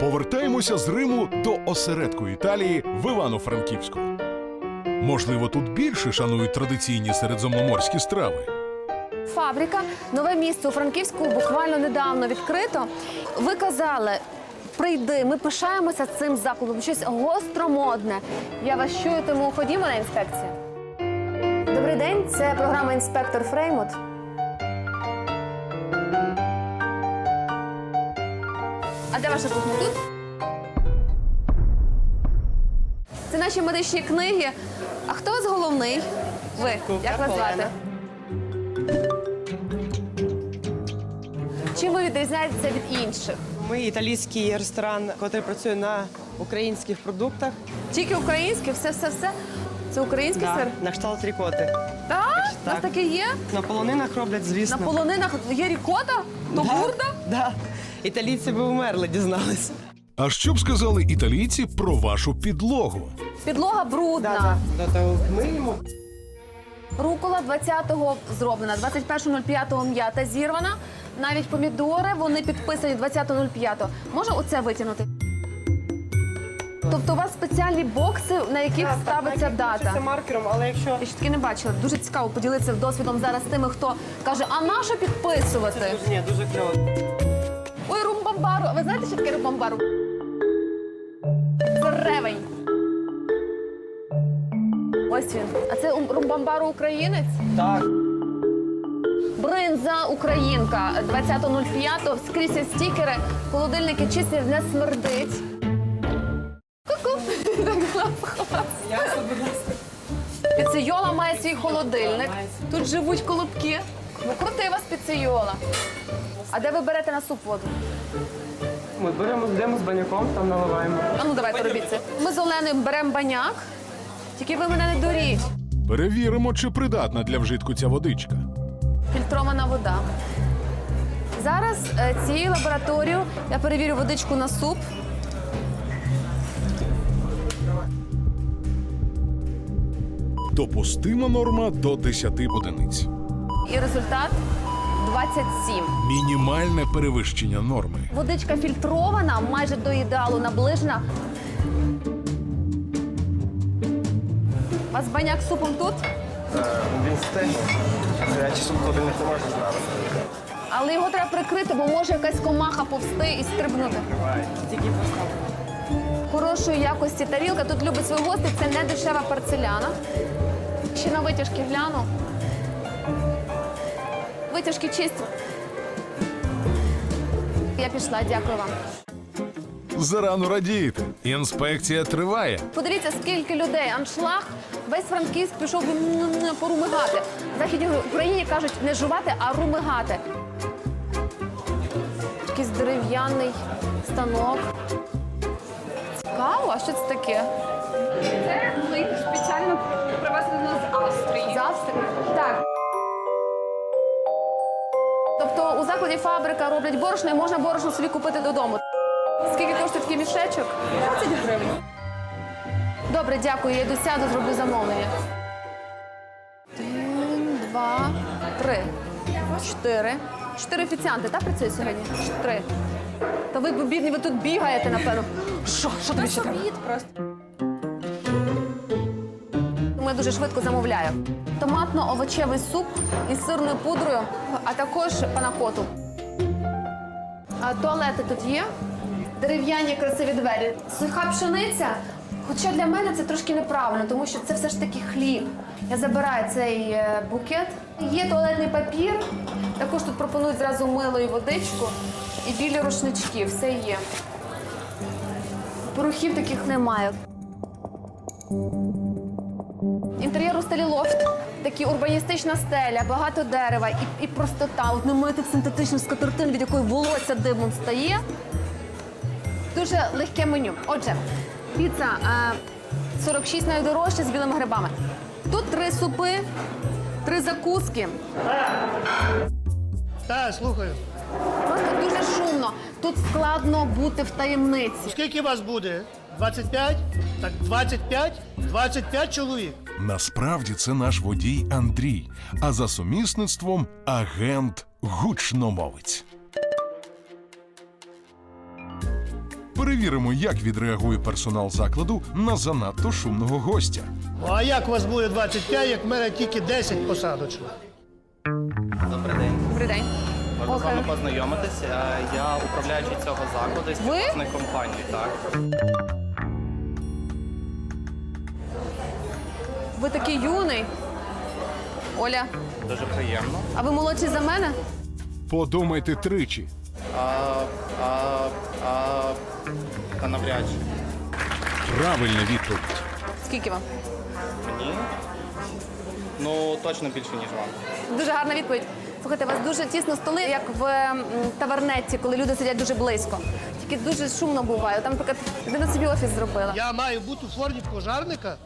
Повертаємося з Риму до осередку Італії в Івано-Франківську. Можливо, тут більше шанують традиційні середземноморські страви. Фабрика, нове місце у Франківську буквально недавно відкрито. Ви казали, прийди, ми пишаємося цим закладом, щось гостромодне. Я вас чую, тому ходімо на інспекцію. Добрий день, це програма Інспектор Фреймут. А де ваша кухня тут? Це наші медичні книги. А хто вас головний? Ви. Як вас звати? Чим ви відрізняєтеся від інших? Ми італійський ресторан, який працює на українських продуктах. Тільки українське, все, все, все. Це український сир? на кшталт рікоти. Так? У нас Так. таке є? На полонинах роблять, звісно. На полонинах є рікота? То Да, бурда? Да. Італійці би умерли, дізналися. А що б сказали італійці про вашу підлогу? Підлога брудна. Да, то миємо. Рукола 20-го зроблена, 21.05 м'ята зірвана. Навіть помідори вони підписані 20.05. Можна оце витягнути? Тобто у вас спеціальні бокси, на яких ставиться дата. Це маркером, але якщо Я ще таки не бачила. Дуже цікаво поділитися досвідом зараз з тими, хто каже, а на що підписувати? дуже, ні, дуже кльово. А ви знаєте, що таке румбамбару? Це ревень. Ось він. А це ум- румбамбару українець? Так. Бринза українка 20.05. Скрізь є стікери. Холодильники чисті, не смердить. Ку-ку. Піцейола має свій холодильник. Тут живуть колобки. Ну, крути вас піцейола. А де ви берете на суп воду? Ми беремо, йдемо з баняком, там наливаємо. А ну давайте робіть це. Ми з Оленою беремо баняк, тільки ви мене не дуріть. Перевіримо, чи придатна для вжитку ця водичка. Фільтрована вода. Зараз е, цією лабораторією я перевірю водичку на суп. Допустима норма до 10 одиниць. І результат 27. Мінімальне перевищення норми. Водичка фільтрована, майже до ідеалу наближена. У вас баняк з супом тут, Він стиглий. Гарячий суп холодильник не можна ставити. але його треба прикрити, бо може якась комаха повсти і стрибнути. Тільки. Хорошої якості тарілка. Тут любить свої гості. Це не дешева порцеляна. Ще на витяжки гляну. Витяжки чисті. Я пішла, дякую вам. Зарано радієте. Інспекція триває. Подивіться, скільки людей. Аншлаг. Весь Франківськ пішов порумигати. В Західній Україні кажуть не жувати, а румигати. Якийсь дерев'яний станок. Цікаво, а що це таке? Це ми спеціально привезли з Австрії. З Австрії? Тобто у закладі фабрика роблять борошно і можна борошно собі купити додому. Скільки коштує такий мішечок? 20 гривень. Добре, дякую. Я йду сяду, зроблю замовлення. Один, два, три, чотири. Чотири офіціанти, так працює сьогодні? Три. Та ви бідні, ви тут бігаєте, напевно. Що? Що тобі ще треба? просто. Я дуже швидко замовляю. Томатно-овочевий суп із сирною пудрою, а також панакоту. А туалети тут є. Дерев'яні красиві двері. Суха пшениця. Хоча для мене це трошки неправильно, тому що це все ж таки хліб. Я забираю цей е, букет. Є туалетний папір. Також тут пропонують зразу мило і водичку. І білі рушнички. Все є. Порохів таких немає. Інтер'єр у стилі лофт, такі урбаністична стеля, багато дерева і, і простота. От немає тих синтетичних скатертин, від якої волосся димом стає. Дуже легке меню. Отже, піца е, 46 найдорожча з білими грибами. Тут три супи, три закуски. Так, слухаю. Просто дуже шумно. Тут складно бути в таємниці. Скільки вас буде? 25? Так 25? 25 чоловік. Насправді це наш водій Андрій, а за сумісництвом агент гучномовець. Перевіримо, як відреагує персонал закладу на занадто шумного гостя. Ну, а як у вас буде 25, як в мене тільки 10 посадочних? Добрий день. Добрий день. Можна з вами познайомитись. Е, Я управляючий цього закладу із Ви? підвозних компаній. Так. Ви такий юний. Оля, Дуже приємно. а ви молодший за мене? Подумайте тричі. А, а, а, та навряд чи. Правильна відповідь. Скільки вам? Мені? Ну, точно більше, ніж вам. Дуже гарна відповідь. Слухайте, у вас дуже тісно столи, як в м, тавернетці, коли люди сидять дуже близько. Тільки дуже шумно буває. Там, наприклад, людина собі офіс зробила. Я маю бути у формі пожарника?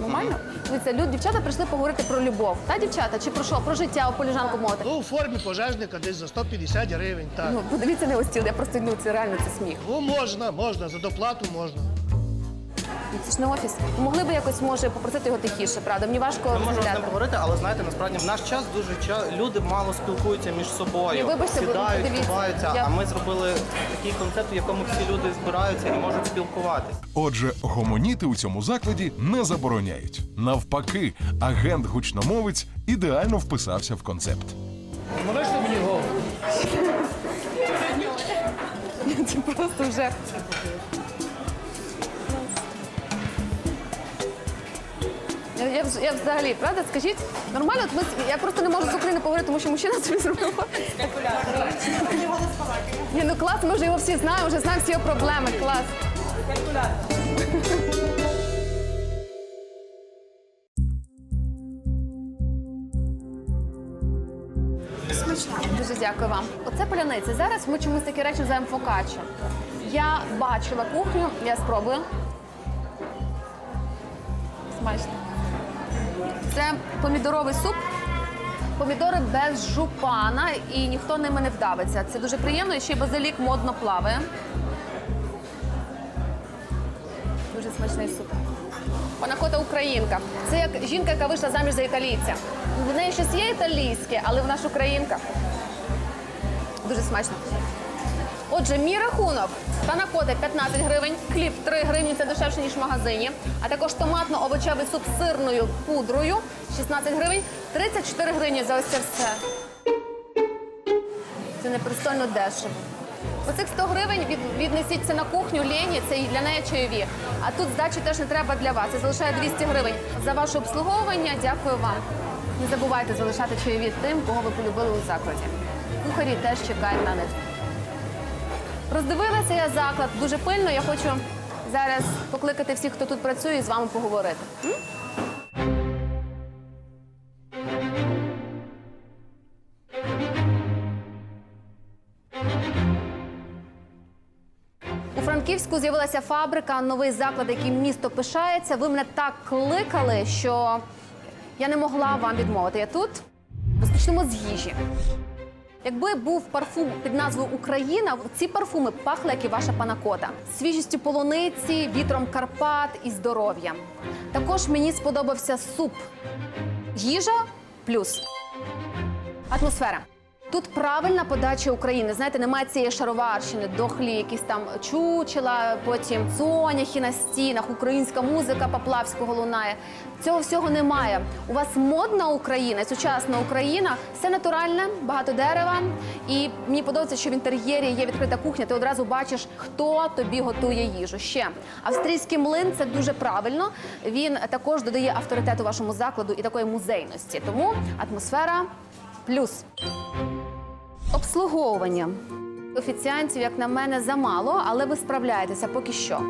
Нормально? Дивіться, люди, дівчата прийшли поговорити про любов. Та дівчата? Чи про що? Про життя, у поліжанку мовити. Ну, у формі пожежника десь за 150 гривень, так. Ну, подивіться на його стіл, я просто ну, це реально це сміх. Ну, можна, можна, за доплату можна. Ну, Це ж не офіс. Могли би якось може попросити його тихіше, правда? Мені важко Ми можемо з ним розмовляти. поговорити, але знаєте, насправді в наш час дуже ча- люди мало спілкуються між собою. Ні, вибачте, ви сідають, подивіться. ховаються. Я- А ми зробили такий концепт, в якому всі люди збираються і можуть спілкуватися. Отже, гомоніти у цому закладі не забороняють. Навпаки, агент-гучномовець ідеально вписався в концепт. Можете мені голову? Це просто вже. Я, я, взагалі, правда, скажіть, нормально? Ми, я просто не можу з України поговорити, тому що мужчина собі зробив. Ні, ну клас, ми вже його всі знаємо, вже знаємо всі його проблеми. Клас. Дуже дякую вам. Оце поляниця. Зараз ми чомусь такі речі називаємо фокаччо. Я бачила кухню, я спробую. Смачно. Це помідоровий суп. Помідори без жупана і ніхто ними не вдавиться. Це дуже приємно. І ще й базилік модно плаває. Дуже смачний суп. Вона кота українка. Це як жінка, яка вийшла заміж за італійця. В неї щось є італійське, але вона ж українка. Дуже смачно. Отже, мій рахунок. Панакота 15 гривень, хліб 3 гривні, це дешевше, ніж в магазині. А також томатно-овочевий суп з сирною пудрою 16 гривень, 34 гривні за ось це все. Це непристойно дешево. Оцих 100 гривень від, віднесіть це на кухню Лені, це для неї чайові. А тут здачі теж не треба для вас. Це залишає 200 гривень. За ваше обслуговування дякую вам. Не забувайте залишати чайові тим, кого ви полюбили у закладі. Кухарі теж чекають на них. Роздивилася я заклад дуже пильно. Я хочу зараз покликати всіх, хто тут працює, і з вами поговорити. У Франківську з'явилася фабрика, новий заклад, яким місто пишається. Ви мене так кликали, що я не могла вам відмовити. Я тут розпочнемо з їжі. Якби був парфум під назвою Україна, ці парфуми пахли, як і ваша панакота, свіжістю полуниці, вітром Карпат і здоров'ям. Також мені сподобався суп. Їжа плюс атмосфера. Тут правильна подача України. Знаєте, немає цієї шароварщини, дохлі, якісь там чучела, потім соняхи на стінах, українська музика Поплавського лунає. Цього всього немає. У вас модна Україна, сучасна Україна, все натуральне, багато дерева. І мені подобається, що в інтер'єрі є відкрита кухня. Ти одразу бачиш, хто тобі готує їжу. Ще австрійський млин це дуже правильно. Він також додає авторитету вашому закладу і такої музейності. Тому атмосфера плюс. Обслуговування. Офіціантів, як на мене, замало, але ви справляєтеся поки що.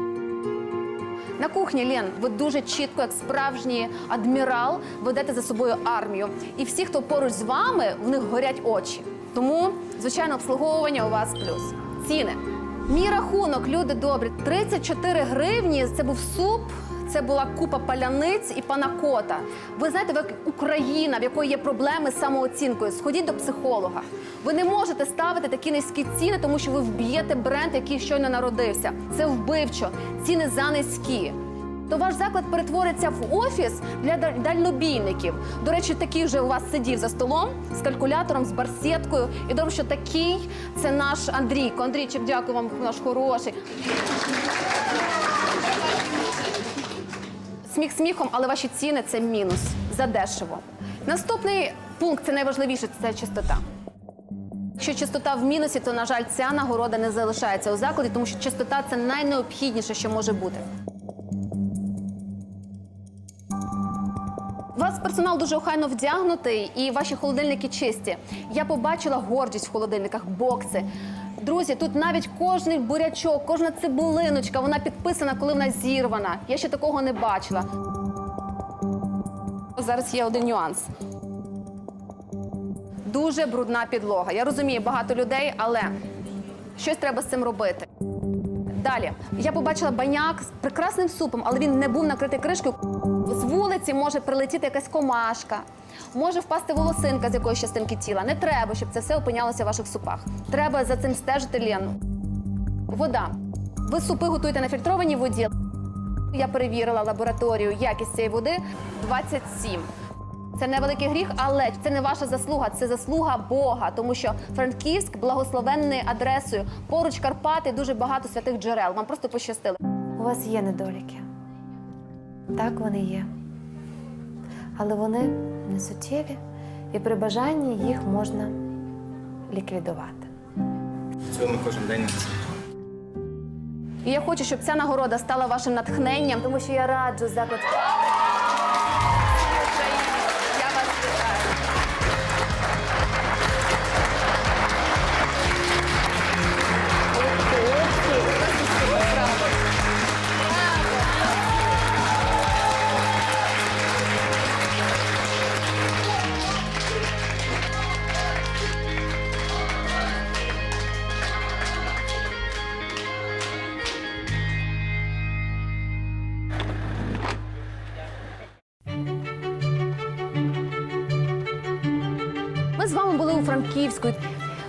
На кухні, Лен, ви дуже чітко, як справжній адмірал, ведете за собою армію. І всі, хто поруч з вами, в них горять очі. Тому, звичайно, обслуговування у вас плюс. Ціни. Мій рахунок, люди добрі, 34 гривні. Це був суп. Це була купа паляниць і панакота. Ви знаєте, ви Україна, в якої є проблеми з самооцінкою. Сходіть до психолога. Ви не можете ставити такі низькі ціни, тому що ви вб'єте бренд, який щойно народився. Це вбивчо. Ціни за низькі. то ваш заклад перетвориться в офіс для дальнобійників. До речі, такий вже у вас сидів за столом з калькулятором, з барсеткою. І добре, що такий це наш Андрійко. Андрійчик, дякую вам, наш хороший. Сміх сміхом, але ваші ціни це мінус задешево. Наступний пункт це найважливіше це чистота. Якщо чистота в мінусі, то на жаль, ця нагорода не залишається у закладі, тому що чистота це найнеобхідніше, що може бути. Вас персонал дуже охайно вдягнутий і ваші холодильники чисті. Я побачила гордість в холодильниках, бокси. Друзі, тут навіть кожний бурячок, кожна цибулиночка, вона підписана, коли вона зірвана. Я ще такого не бачила. Зараз є один нюанс. Дуже брудна підлога. Я розумію, багато людей, але щось треба з цим робити. Далі я побачила баняк з прекрасним супом, але він не був накритий кришкою. Вулиці може прилетіти якась комашка, може впасти волосинка з якоїсь частинки тіла. Не треба, щоб це все опинялося в ваших супах. Треба за цим стежити Лену. Вода. Ви супи готуєте на фільтрованій воді. Я перевірила лабораторію якість цієї води 27. Це невеликий гріх, але це не ваша заслуга, це заслуга Бога, тому що Франківськ благословенний адресою. Поруч Карпати дуже багато святих джерел. Вам просто пощастило. У вас є недоліки. Так вони є. Але вони не суттєві, і при бажанні їх можна ліквідувати. Цього ми кожен день. І я хочу, щоб ця нагорода стала вашим натхненням, тому що я раджу заклад. З вами були у Франківську.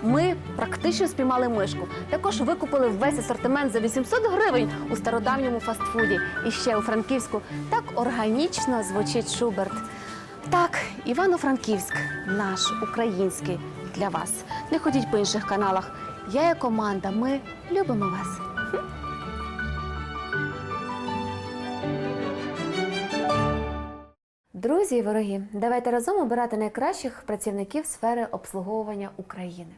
Ми практично спіймали мишку. Також викупили весь асортимент за 800 гривень у стародавньому фастфуді. І ще у Франківську так органічно звучить Шуберт. Так, Івано-Франківськ, наш український для вас. Не ходіть по інших каналах. Я і команда. Ми любимо вас. Друзі і вороги, давайте разом обирати найкращих працівників сфери обслуговування України.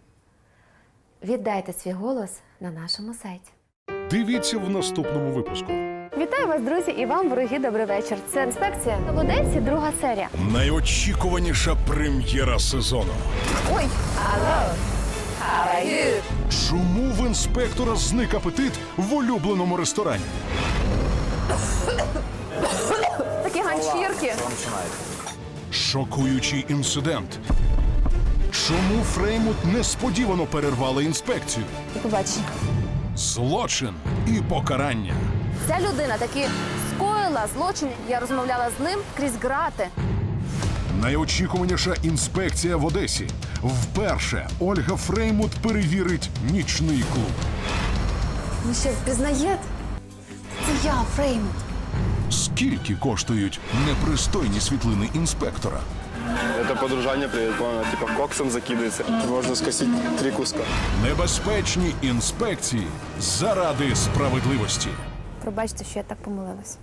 Віддайте свій голос на нашому сайті. Дивіться в наступному випуску. Вітаю вас, друзі, і вам, вороги, добрий вечір. Це інспекція в Одесі, друга серія. Найочікуваніша прем'єра сезону. Ой, алло. How are you? Чому в інспектора зник апетит в улюбленому ресторані? Ганчірки. Шокуючий інцидент. Чому Фреймут несподівано перервали інспекцію? Побачення. Злочин і покарання. Ця людина таки скоїла злочин. Я розмовляла з ним крізь грати. Найочікуваніша інспекція в Одесі. Вперше Ольга Фреймут перевірить нічний клуб. Ви що, впізнаєте? Це я, Фрейм. Скільки коштують непристойні світлини інспектора? Це подружання привет, типу типа коксом закидається. Можна скосити три куска. Небезпечні інспекції заради справедливості. Пробачте, що я так помилилась.